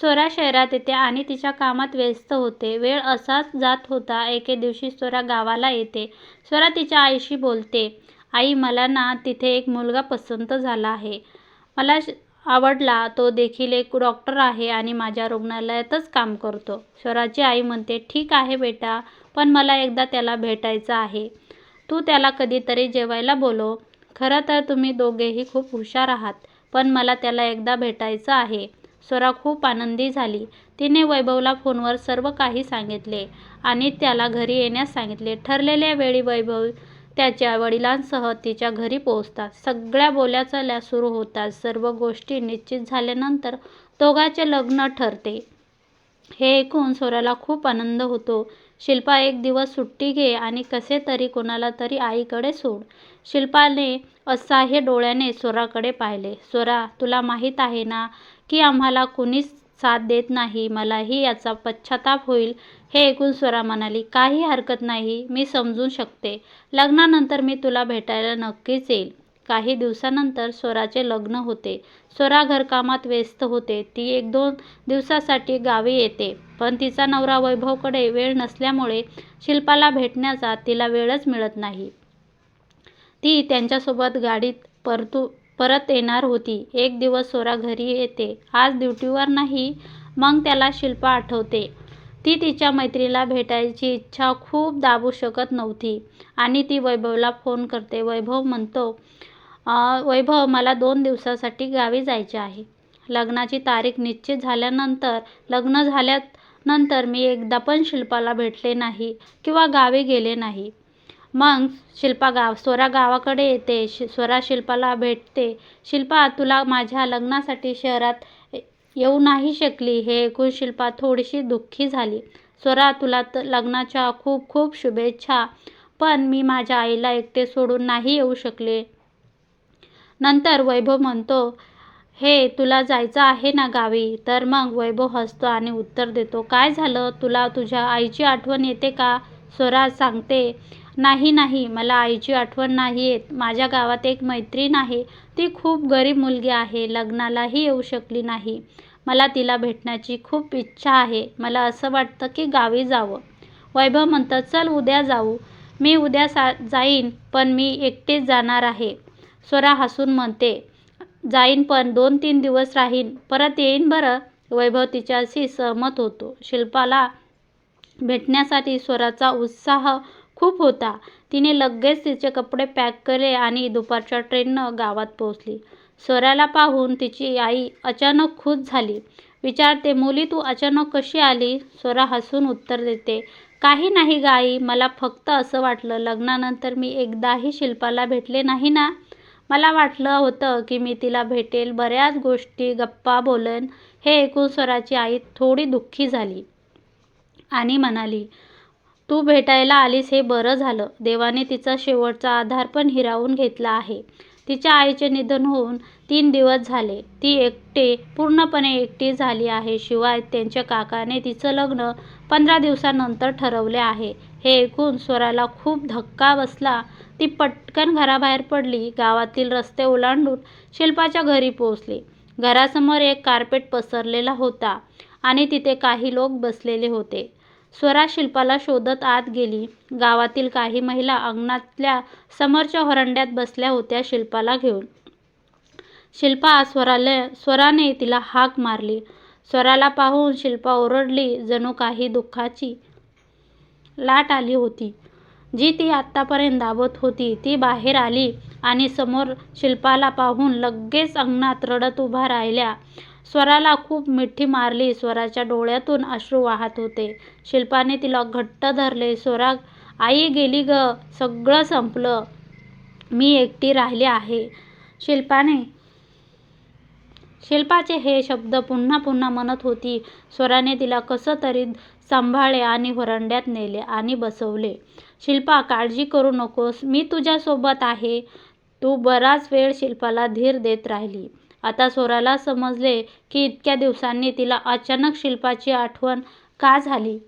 स्वरा शहरात येते आणि तिच्या कामात व्यस्त होते. वेळ असाच जात होता. एके दिवशी स्वरा गावाला येते. स्वरा तिच्या आईशी बोलते, आई मला ना तिथे एक मुलगा पसंत झाला आहे. मला आवडला. तो देखील एक डॉक्टर आहे आणि माझ्या रुग्णालयातच काम करतो. स्वराची आई म्हणते, ठीक आहे बेटा, पण मला एकदा त्याला भेटायचं आहे. तू त्याला कधीतरी जेवायला बोलो खरं तर तुम्ही दोघेही खूप हुशार आहात, पण मला त्याला एकदा भेटायचं आहे. स्वरा खूप आनंदी झाली. तिने वैभवला फोनवर सर्व काही सांगितले आणि त्याला घरी येण्यास सांगितले. ठरलेल्या वेळी वैभव त्याच्या वडिलांसह तिच्या घरी पोहोचतात. सगळ्या बोल्याचाल्या सुरू होतात. सर्व गोष्टी निश्चित झाल्यानंतर दोघांचे लग्न ठरते. हे ऐकून स्वराला खूप आनंद होतो. शिल्पा एक दिवस सुट्टी घे आणि कसे तरी कोणाला तरी आईकडे सोड. शिल्पाने असहाय्य डोळ्याने स्वराकडे पाहिले. स्वरा, तुला माहीत आहे ना की आम्हाला कुणीच साथ देत नाही. मलाही याचा पश्चाताप होईल. हे ऐकून स्वरा म्हणाली, काही हरकत नाही. मी समजू शकते. लग्नानंतर मी तुला भेटायला नक्कीच येईल. काही दिवसानंतर स्वराचे लग्न होते. स्वरा घरकामात व्यस्त होते. ती एक दोन दिवसासाठी गावी येते, पण तिचा नवरा वैभवकडे वेळ नसल्यामुळे शिल्पाला भेटण्याचा तिला वेळच मिळत नाही. ती त्यांच्यासोबत गाडीत परतू परत येणार होती. एक दिवस सोरा घरी येते. आज ड्युटीवर नाही. मग त्याला शिल्पा आठवते. ती तिच्या मैत्रीला भेटायची इच्छा खूप दाबू शकत नव्हती आणि ती वैभवला फोन करते. वैभव म्हणतो, वैभव मला दोन दिवसासाठी गावी जायचे आहे. लग्नाची तारीख निश्चित झाल्यानंतर लग्न झाल्यानंतर मी एकदा पण शिल्पाला भेटले नाही किंवा गावी गेले नाही. मग शिल्पा गाव स्वरा गावाकडे येते. स्वरा शिल्पाला भेटते. शिल्पा तुला माझ्या लग्नासाठी शहरात येऊ नाही शकली. हे ऐकून शिल्पा थोडीशी दुःखी झाली. स्वरा तुला लग्नाच्या खूप खूप शुभेच्छा, पण मी माझ्या आईला एकटे सोडून नाही येऊ शकले. नंतर वैभव म्हणतो, हे तुला जायचं आहे ना गावी? तर मग वैभव हसतो आणि उत्तर देतो, काय झालं? तुला तुझ्या आईची आठवण येते का? स्वरा सांगते, नाही नाही, मला आईची आठवण नाही येत. माझ्या गावात एक मैत्रीण आहे. ती खूप गरीब मुलगी आहे. लग्नालाही येऊ शकली नाही. मला तिला भेटण्याची खूप इच्छा आहे. मला असं वाटतं की गावी जावं. वैभव म्हणतं चल उद्या जाऊ. मी उद्या सा जाईन, पण मी एकटेच जाणार आहे. स्वरा हसून म्हणते, जाईन पण दोन तीन दिवस राहीन, परत येईन बरं. वैभव तिच्याशी सहमत होतो. शिल्पाला भेटण्यासाठी स्वराचा उत्साह खूप होता. तिने लगेच तिचे कपडे पॅक केले आणि दुपारच्या ट्रेननं गावात पोहोचली. स्वराला पाहून तिची आई अचानक खुश झाली. विचारते, मुली तू अचानक कशी आली? स्वरा हसून उत्तर देते, काही नाही गाई मला फक्त असं वाटलं. लग्नानंतर मी एकदाही शिल्पाला भेटले नाही ना. मला वाटलं होतं की मी तिला भेटेल बऱ्याच गोष्टी, गप्पा बोलेन. हे ऐकून स्वराची आई थोडी दुःखी झाली आणि म्हणाली, तू भेटायला आलीस हे बरं झालं. देवाने तिचा शेवटचा आधार पण हिरावून घेतला आहे. तिच्या आईचे निधन होऊन तीन दिवस झाले. ती एकटे, पूर्णपणे एकटी झाली आहे. शिवाय त्यांच्या काकाने तिचं लग्न पंधरा दिवसानंतर ठरवले आहे. हे ऐकून स्वराला खूप धक्का बसला. ती पटकन घराबाहेर पडली. गावातील रस्ते ओलांडून शिल्पाच्या घरी पोहोचली. घरासमोर एक कार्पेट पसरलेला होता आणि तिथे काही लोक बसलेले होते. स्वरा शिल्पाला शोधत आत गेली. गावातील काही महिला अंगणातल्या समोरच्या व्हरांड्यात बसल्या होत्या शिल्पाला घेऊन. शिल्पा, स्वराने तिला हाक मारली. स्वराला पाहून शिल्पा ओरडली. जणू काही दुःखाची लाट आली होती, जी ती आत्तापर्यंत दाबत होती, ती बाहेर आली आणि समोर शिल्पाला पाहून लगेच अंगणात रडत उभा राहिल्या. स्वराला खूप मिठी मारली. स्वराच्या डोळ्यातून अश्रू वाहत होते. शिल्पाने तिला घट्ट धरले. स्वरा, आई गेली ग सगळं संपलं. मी एकटी राहिली आहे. शिल्पाने शिल्पाचे हे शब्द पुन्हा पुन्हा म्हणत होती. स्वराने तिला कसं तरी सांभाळले आणि व्हरंड्यात नेले आणि बसवले. शिल्पा, काळजी करू नकोस. मी तुझ्यासोबत आहे. तू बराच वेळ शिल्पाला धीर देत राहिली. आता स्वराला समजले की इतक्या दिवसांनी तिला अचानक शिल्पाची आठवण का झाली.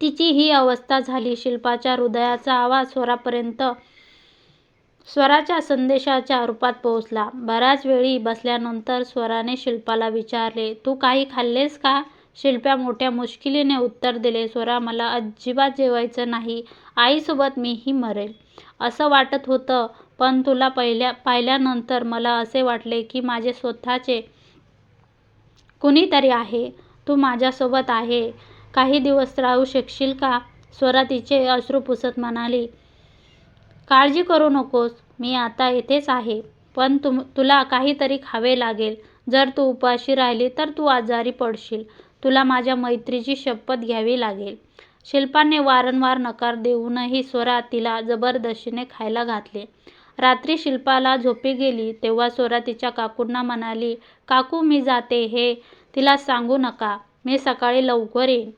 तिची ही अवस्था झाली. शिल्पाच्या हृदयाचा आवाज स्वरापर्यंत स्वराच्या संदेशाच्या रूपात पोहोचला बऱ्याच वेळी बसल्यानंतर स्वराने शिल्पाला विचारले तू काही खाल्लेस का शिल्प्या मोठ्या मुश्किलीने उत्तर दिले स्वरा मला अजिबात जेवायचं नाही आईसोबत मीही मरेल असं वाटत होतं पण तुला पहिल्या पाहिल्यानंतर मला असे वाटले की माझे स्वतःचे कुणीतरी आहे. तू माझ्यासोबत आहे. काही दिवस राहू शकशील का? स्वरा तिचे अश्रू पुसत म्हणाली. काळजी करू नकोस. मी आता इथेच आहे. पण तुम तुला काहीतरी खावे लागेल. जर तू उपाशी राहिली तर तू आजारी पडशील. तुला माझ्या मैत्रीची शपथ घ्यावी लागेल. शिल्पाने वारंवार नकार देऊनही स्वरा तिला जबरदस्तीने खायला घातले. रात्री शिल्पाला झोपी गेली तेव्हा स्वरा तिच्या काकूंना म्हणाली काकू मी जाते हे तिला सांगू नका मी सकाळी लवकर येईन.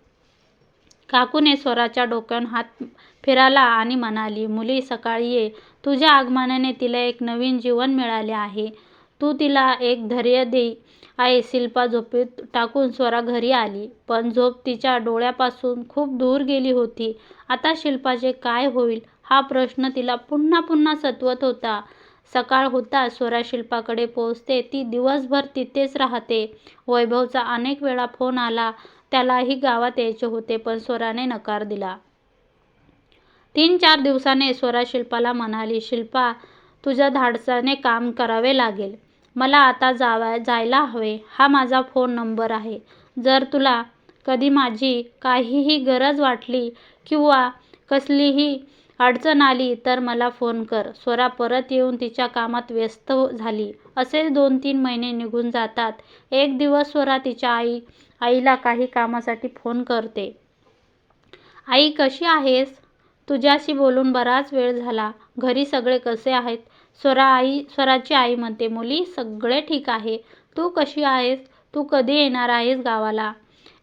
काकूने स्वराच्या डोक्यावर हात फिराला आणि म्हणाली मुली सकाळी ये. तुझ्या आगमनाने तिला एक नवीन जीवन मिळाले आहे. तू तिला एक धैर्य दे. आहे शिल्पा झोपेत टाकून स्वरा घरी आली पण झोप तिच्या डोळ्यापासून खूप दूर गेली होती. आता शिल्पाचे काय होईल? हा प्रश्न तिला पुन्हा पुन्हा सतवत होता. सकाळ होता स्वरा शिल्पाकडे पोहोचते ती दिवसभर तिथेच राहते. वैभवचा अनेक वेळा फोन आला त्यालाही गावात यायचे होते पण स्वराने नकार दिला. तीन चार दिवसाने स्वरा शिल्पाला म्हणाली शिल्पा तुझ्या धाडसाने काम करावे लागेल. मला आता जावा जायला हवे. हा माझा फोन नंबर आहे. जर तुला कधी माझी काहीही गरज वाटली किंवा कसलीही अडचण आली तर मला फोन कर. स्वरा परत येऊन तिच्या कामात व्यस्त झाली. असे दोन तीन महिने निघून जातात. एक दिवस स्वरा तिच्या आई आईला काही कामासाठी फोन करते. आई कशी आहेस? तुझ्याशी बोलून बराच वेळ झाला. घरी सगळे कसे आहेत? स्वरा आई स्वराची आई म्हणते मुली सगळे ठीक आहे. तू कशी आहेस? तू कधी येणार आहेस गावाला?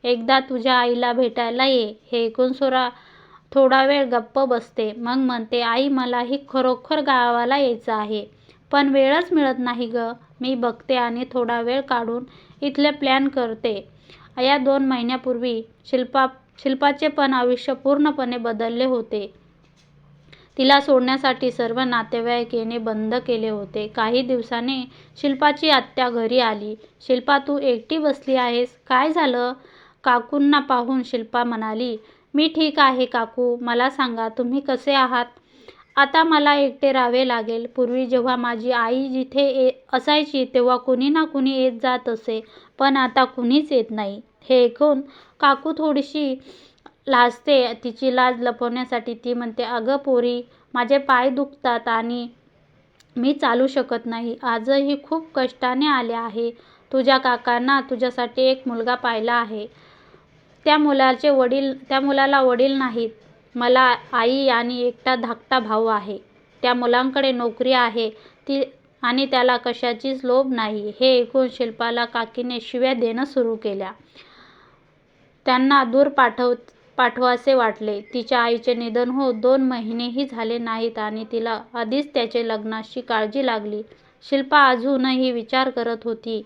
एकदा तुझ्या आईला भेटायला ये. हे ऐकून स्वरा थोडा वेळ गप्प बसते. मग म्हणते आई मलाही खरोखर गावाला यायचं आहे पण वेळच मिळत नाही ग. मी बघते आणि थोडा वेळ काढून इथले प्लॅन करते. या दोन महिन्यापूर्वी शिल्पा शिल्पाचे पण आयुष्य पूर्णपणे बदलले होते. तिला सोडण्यासाठी सर्व नातेवाईक येणे बंद केले होते. काही दिवसांनी शिल्पाची आत्या घरी आली. शिल्पा तू एकटी बसली आहेस? काय झालं? काकूंना पाहून शिल्पा म्हणाली मी ठीक आहे काकू मला सांगा तुम्ही कसे आहात? आता मला एकटे राहावे लागेल. पूर्वी जेव्हा माझी आई जिथे ये असायची तेव्हा कुणी ना कुणी येत जात असे पण आता कुणीच येत नाही. हे ऐकून काकू थोडीशी लाजते. तिची लाज लपवण्यासाठी ती म्हणते अगं पोरी माझे पाय दुखतात आणि मी चालू शकत नाही. आजही खूप कष्टाने आले आहे. तुझ्या काकांना तुझ्यासाठी एक मुलगा पाहिला आहे. त्या मुलाचे वडील त्या मुलाला वडील नाहीत. मला आई आणि एकटा धाकटा भाऊ आहे. त्या मुलांकडे नोकरी आहे. ती आणि त्याला कशाचीच लोभ नाही. हे ऐकून शिल्पाला काकीने शिव्या देणं सुरू केल्या. त्यांना दूर पाठव पाठवासे वाटले. तिच्या आईचे निधन हो दोन महिनेही झाले नाहीत आणि तिला आधीच त्याचे लग्नाशी काळजी लागली. शिल्पा अजूनही विचार करत होती.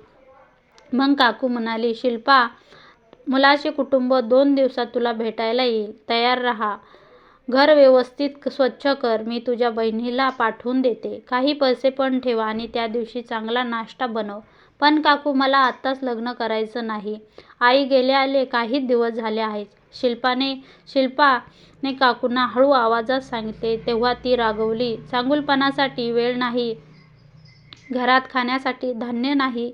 मग काकू म्हणाली शिल्पा मुलाचे कुटुंब दोन दिवसात तुला भेटायला येईल. तयार राहा. घर व्यवस्थित स्वच्छ कर. मी तुझ्या बहिणीला पाठवून देते. काही पैसे पण ठेवा आणि त्या दिवशी चांगला नाश्ता बनव. पण काकू मला आत्ताच लग्न करायचं नाही. आई गेले आले काही दिवस झाले आहेत. शिल्पाने शिल्पाने काकूंना हळू आवाजात सांगितले. तेव्हा ती रागवली चांगुलपणासाठी वेळ नाही. घरात खाण्यासाठी धान्य नाही.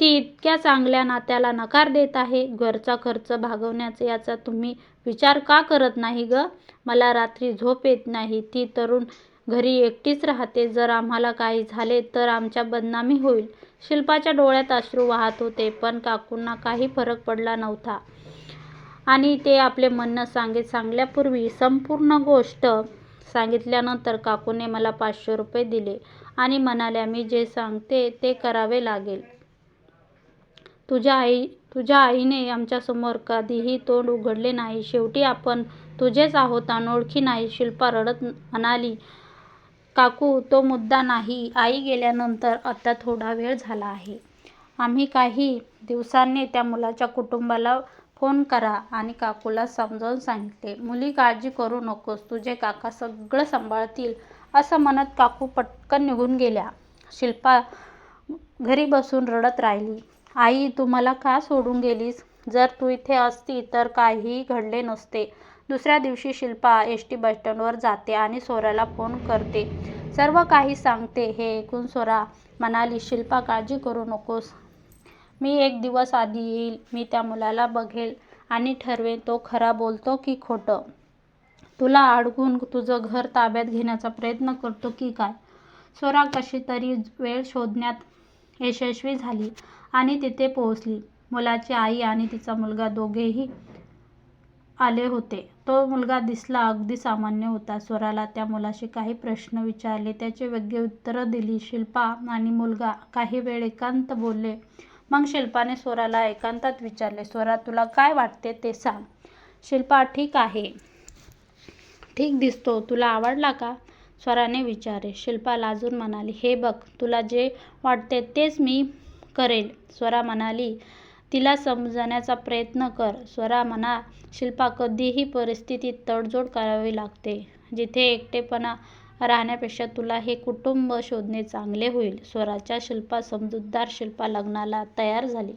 ती इतक्या चांगल्या नात्याला नकार देत आहे. घरचा खर्च भागवण्याचा याचा तुम्ही विचार का करत नाही ग? मला रात्री झोप येत नाही. ती तरुण घरी एकटीच राहते. जर आम्हाला काही झाले तर आमच्या बदनामी होईल. शिल्पाच्या डोळ्यात अश्रू वाहत होते पण काकूंना काही फरक पडला नव्हता. आणि ते आपले म्हणणं सांगित सांगल्यापूर्वी संपूर्ण गोष्ट सांगितल्यानंतर काकूने मला पाचशे रुपये दिले आणि म्हणाल्या मी जे सांगते ते करावे लागेल. तुझ्या आई तुझ्या आईने आमच्यासमोर कधीही तोंड उघडले नाही. शेवटी आपण तुझेच आहोत अनोळखी नाही. शिल्पा रडत म्हणाली काकू तो मुद्दा नाही. आई गेल्यानंतर आता थोडा वेळ झाला आहे. आम्ही काही दिवसांनी त्या मुलाच्या कुटुंबाला फोन करा आणि काकूला समजावून सांगितले मुली काळजी करू नकोस. तुझे काका सगळं सांभाळतील. असं म्हणत काकू पटकन निघून गेल्या. शिल्पा घरी बसून रडत राहिली. आई तू मला का सोडून गेलीस? जर तू इथे असती तर काहीही घडले नसते. दुसऱ्या दिवशी शिल्पा एस टी बसस्टँडवर जाते आणि सोऱ्याला फोन करते. सर्व काही सांगते हे ऐकून सोरा म्हणाली शिल्पा काळजी करू नकोस. मी एक दिवस आधी येईल. मी त्या मुलाला बघेल आणि ठरवेन तो खरा बोलतो की खोटं. तुला अडकून तुझं घर ताब्यात घेण्याचा प्रयत्न करतो की काय? सोरा कशी तरी वेळ शोधण्यात यशस्वी झाली. आणि तिथे पोहोचली. मुलाची आई आणि तिचा मुलगा दोघेही आले होते. तो मुलगा दिसला अगदी सामान्य होता. स्वराला त्या मुलाशी काही प्रश्न विचारले. त्याचे योग्य उत्तरं दिली. शिल्पा आणि मुलगा काही वेळ एकांत बोलले. मग शिल्पाने स्वराला एकांतात विचारले स्वरा तुला काय वाटते ते सांग. शिल्पा ठीक आहे. ठीक दिसतो. तुला आवडला का? स्वराने विचारले. शिल्पा लाजून म्हणाली हे बघ तुला जे वाटते तेच मी करेल स्वरा म्हणाली तिला समजण्याचा प्रयत्न कर स्वरा म्हणा शिल्पा कधीही परिस्थितीत तडजोड करावी लागते. जिथे एकटेपणा राहण्यापेक्षा तुला हे कुटुंब शोधणे चांगले होईल स्वराच्या शिल्पा समजूतदार शिल्पा लग्नाला तयार झाली.